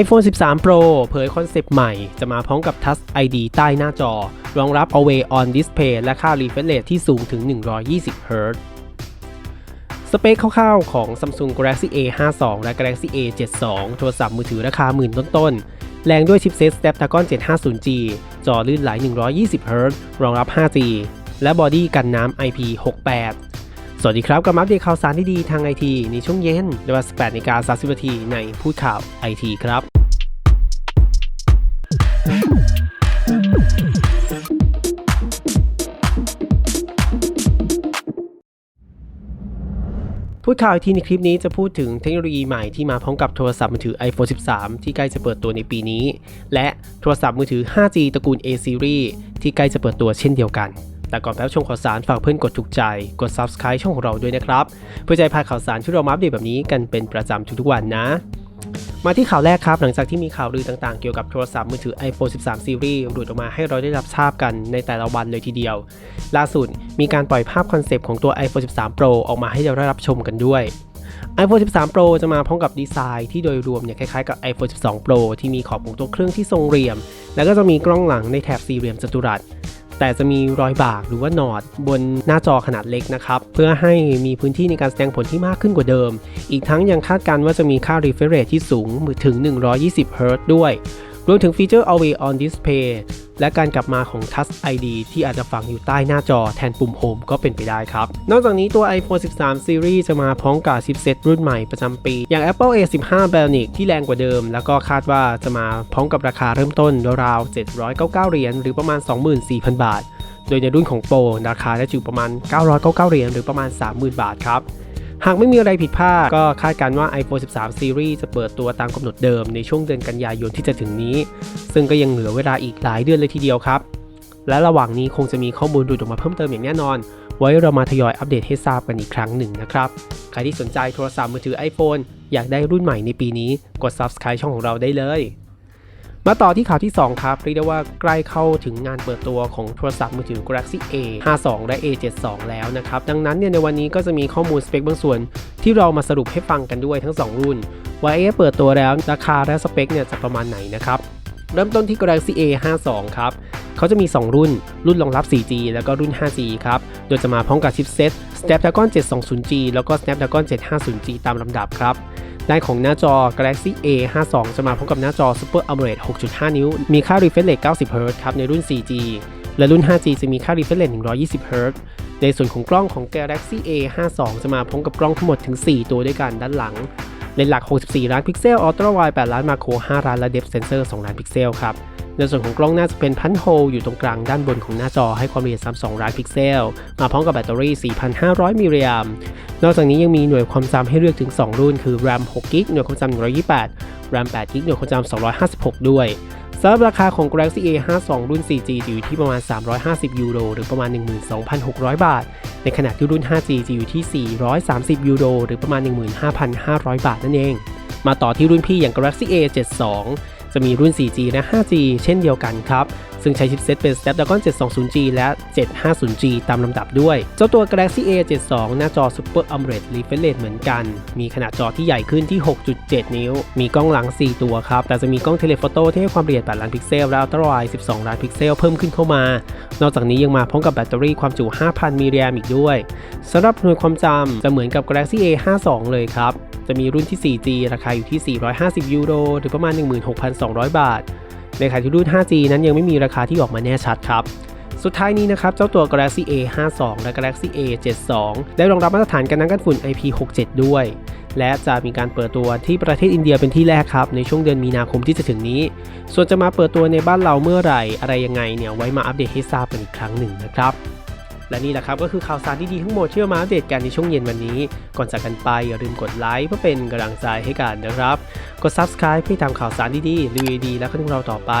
iPhone 13 Pro เผยคอนเซปต์ใหม่ จะมาพร้อมกับ Touch ID ใต้หน้าจอ รองรับ Away On Display และค่า refresh rate ที่สูงถึง 120 Hz สเปคคร่าวๆของ Samsung Galaxy A 52 และ Galaxy A 72 โทรศัพท์มือถือราคาหมื่นต้นๆ แรงด้วยชิปเซต Snapdragon 750G จอลื่นไหล 120 Hz รองรับ 5G และบอดี้กันน้ำ IP68 สวัสดีครับกับมาอัปเดตข่าวสารที่ดีทางไอทีในช่วงเย็นเวลา18นาฬิกา30นาทีในพูดข่าวไอทีครับพูดข่าวอีกทีในคลิปนี้จะพูดถึงเทคโนโลยีใหม่ที่มาพร้อมกับโทรศัพท์มือถือ iPhone 13 ที่ใกล้จะเปิดตัวในปีนี้ และโทรศัพท์มือถือ 5G ตระกูล A series ที่ใกล้จะเปิดตัวเช่นเดียวกัน แต่ก่อนไปรับชมข่าวสารฝากเพื่อนกดถูกใจ กด Subscribe ช่องของเราด้วยนะครับ เพื่อจะพาข่าวสารที่เรามาอัปเดตแบบนี้กันเป็นประจำทุกๆวันนะมาที่ข่าวแรกครับ หลังจากที่มีข่าวลือต่างๆ เกี่ยวกับโทรศัพท์มือถือ iPhone 13 Series หลุดออกมาให้เราได้รับทราบกันในแต่ละวันเลยทีเดียว ล่าสุดมีการปล่อยภาพคอนเซปต์ของตัว iPhone 13 Pro ออกมาให้เราได้รับชมกันด้วย iPhone 13 Pro จะมาพร้อมกับดีไซน์ที่โดยรวมเนี่ยคล้ายๆกับ iPhone 12 Pro ที่มีขอบของตัวเครื่องที่ทรงเหลี่ยม แล้วก็จะมีกล้องหลังในแถบสี่เหลี่ยมจัตุรัส แต่จะมีรอยบากหรือว่าหนอดบนหน้าจอขนาดเล็กนะครับ เพื่อให้มีพื้นที่ในการแสดงผลที่มากขึ้นกว่าเดิม อีกทั้งยังคาดการณ์ว่าจะมีค่า refresh rate ที่สูงถึง 120 Hz ด้วย รวมถึงฟีเจอร์ Always On Display และการกลับมาของ Touch ID ที่อาจจะฝังอยู่ใต้หน้าจอแทนปุ่ม Home ก็เป็นไปได้ครับ นอกจากนี้ตัว iPhone 13 Series จะมาพร้อมกับชิปเซตรุ่นใหม่ประจำปี อย่าง Apple A15 Bionic ที่แรงกว่าเดิม แล้วก็คาดว่าจะมาพร้อมกับราคาเริ่มต้นราวๆ799 เหรียญหรือประมาณ 24,000 บาท โดยในรุ่นของโปรราคาจะอยู่ประมาณ 999 เหรียญหรือประมาณ 30,000 บาทครับ หากไม่มีอะไรผิดพลาดก็คาดการ์ว่า iPhone 13 Series จะเปิดตัวตามกำหนดเดิมในช่วงเดือนกันยายนที่จะถึงนี้ ซึ่งก็ยังเหลือเวลาอีกหลายเดือนเลยทีเดียวครับ และระหว่างนี้คงจะมีข้อมูลดูดออกมาเพิ่มเติมอย่างแน่นอน ไว้เรามาทยอยอัปเดตให้ทราบกันอีกครั้งหนึ่งนะครับ ใครที่สนใจโทรศัพท์มือถือ iPhone อยากได้รุ่นใหม่ในปีนี้กด Subscribe ช่องของเราได้เลย มาต่อที่ข่าวที่ 2 ครับ เรียกได้ว่าใกล้เข้าถึงงานเปิดตัวของโทรศัพท์มือถือ Galaxy A 52และ A 72แล้วนะครับ ดังนั้นเนี่ยในวันนี้ก็จะมีข้อมูลสเปคบางส่วน ที่เรามาสรุปให้ฟังกันด้วยทั้ง 2 รุ่น ว่าเอ๊ะเปิดตัวแล้วราคาและสเปคเนี่ยจะประมาณไหนนะครับ เริ่มต้นที่ Galaxy A 52ครับเขาจะมี 2 รุ่น รุ่นรองรับ 4G แล้วก็รุ่น 5G ครับ โดยจะมาพร้อมกับชิปเซ็ต Snapdragon 720G แล้วก็ Snapdragon 750G ตามลำดับครับ ด้านของหน้าจอ Galaxy A 52จะมาพร้อมกับหน้าจอ Super AMOLED 6.5 นิ้ว มีค่า refresh rate 90 Hz ครับ ในรุ่น 4G และรุ่น 5G จะมีค่า refresh rate 120 Hz ในส่วนของกล้องของ Galaxy A 52จะมาพร้อมกับกล้องทั้งหมดถึง 4 ตัวด้วยกันด้านหลังเลนส์หลัก 64 ล้านพิกเซลอัลตร้าไวด์8ล้านมาโคร 5 ล้าน และเดฟเซนเซอร์2ล้านพิกเซลครับในส่วนของกล้องหน้าจะเป็นพันโฮลอยู่ตรงกลางด้านบนของหน้าจอให้ความละเอียด 32 ล้านพิกเซล มาพร้อมกับแบตเตอรี่ 4,500 มิลลิแอม นอกจากนี้ยังมีหน่วยความจำให้เลือกถึง 2 รุ่น คือ RAM 6 g b หน่วยความจำ128 RAM 8 g b หน่วยความจำ256 ด้วยสำหรับราคาของ Galaxy A 52รุ่น 4G จะอยู่ที่ประมาณ 350 ยูโร หรือประมาณ 12,600 บาท ในขณะที่รุ่น 5G จะอยู่ที่ 430 ยูโร หรือประมาณ 15,500 บาทนั่นเอง มาต่อที่รุ่นพี่อย่าง Galaxy A 72จะมีรุ่น 4G และ 5G เช่นเดียวกันครับ ซึ่งใช้ชิปเซตเป็น Snapdragon 720G และ 750G ตามลำดับด้วย เจ้าตัว Galaxy A 72 หน้าจอ Super AMOLED Refresh Rate เหมือนกัน มีขนาดจอที่ใหญ่ขึ้นที่ 6.7 นิ้ว มีกล้องหลัง 4 ตัวครับ แต่จะมีกล้องเทเลโฟโต้ที่ให้ความละเอียด 8 ล้านพิกเซล และอัลตร้าไวด์12 ล้านพิกเซล เพิ่มขึ้นเข้ามา นอกจากนี้ยังมาพร้อมกับแบตเตอรี่ความจุ 5,000 มิลลิแอมอีกด้วยสำหรับหน่วยความจำจะเหมือนกับ Galaxy A 52 เลยครับจะมีรุ่นที่ 4G ราคาอยู่ที่ 450 ยูโร หรือประมาณ 16,200 บาท ในขณะที่รุ่น 5G นั้นยังไม่มีราคาที่ออกมาแน่ชัดครับสุดท้ายนี้นะครับเจ้าตัว Galaxy A 52 และ Galaxy A 72 ได้รองรับมาตรฐานการนังกันฝุ่น IP67 ด้วย และจะมีการเปิดตัวที่ประเทศอินเดียเป็นที่แรกครับ ในช่วงเดือนมีนาคมที่จะถึงนี้ ส่วนจะมาเปิดตัวในบ้านเราเมื่อไหร่ อะไรยังไงเนี่ยไว้มาอัปเดตให้ทราบกันอีกครั้งหนึ่งนะครับ และนี่แหละครับก็คือข่าวสารที่ดีทั้งหมดเชื่อมาอัปเดตกันในช่วงเย็นวันนี้ ก่อนจากกันไปอย่าลืมกดไลค์เพื่อเป็นกำลังใจให้กันนะครับ กด subscribe เพื่อตามข่าวสารดีๆรีวิวดีและข้อมูเราต่อไป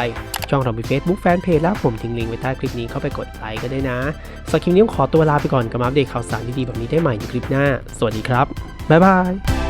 ช่องเรามี Facebook Fanpage และผมทิ้งลิงก์ไว้ใต้คลิปนี้เข้าไปกดไลค์ก็ได้นะสำหรับคลิปนี้ขอตัวลาไปก่อนกับมาอัปเดตข่าวสารดีๆแบบนี้ได้ใหม่ในคลิปหน้า สวัสดีครับบ๊ายบาย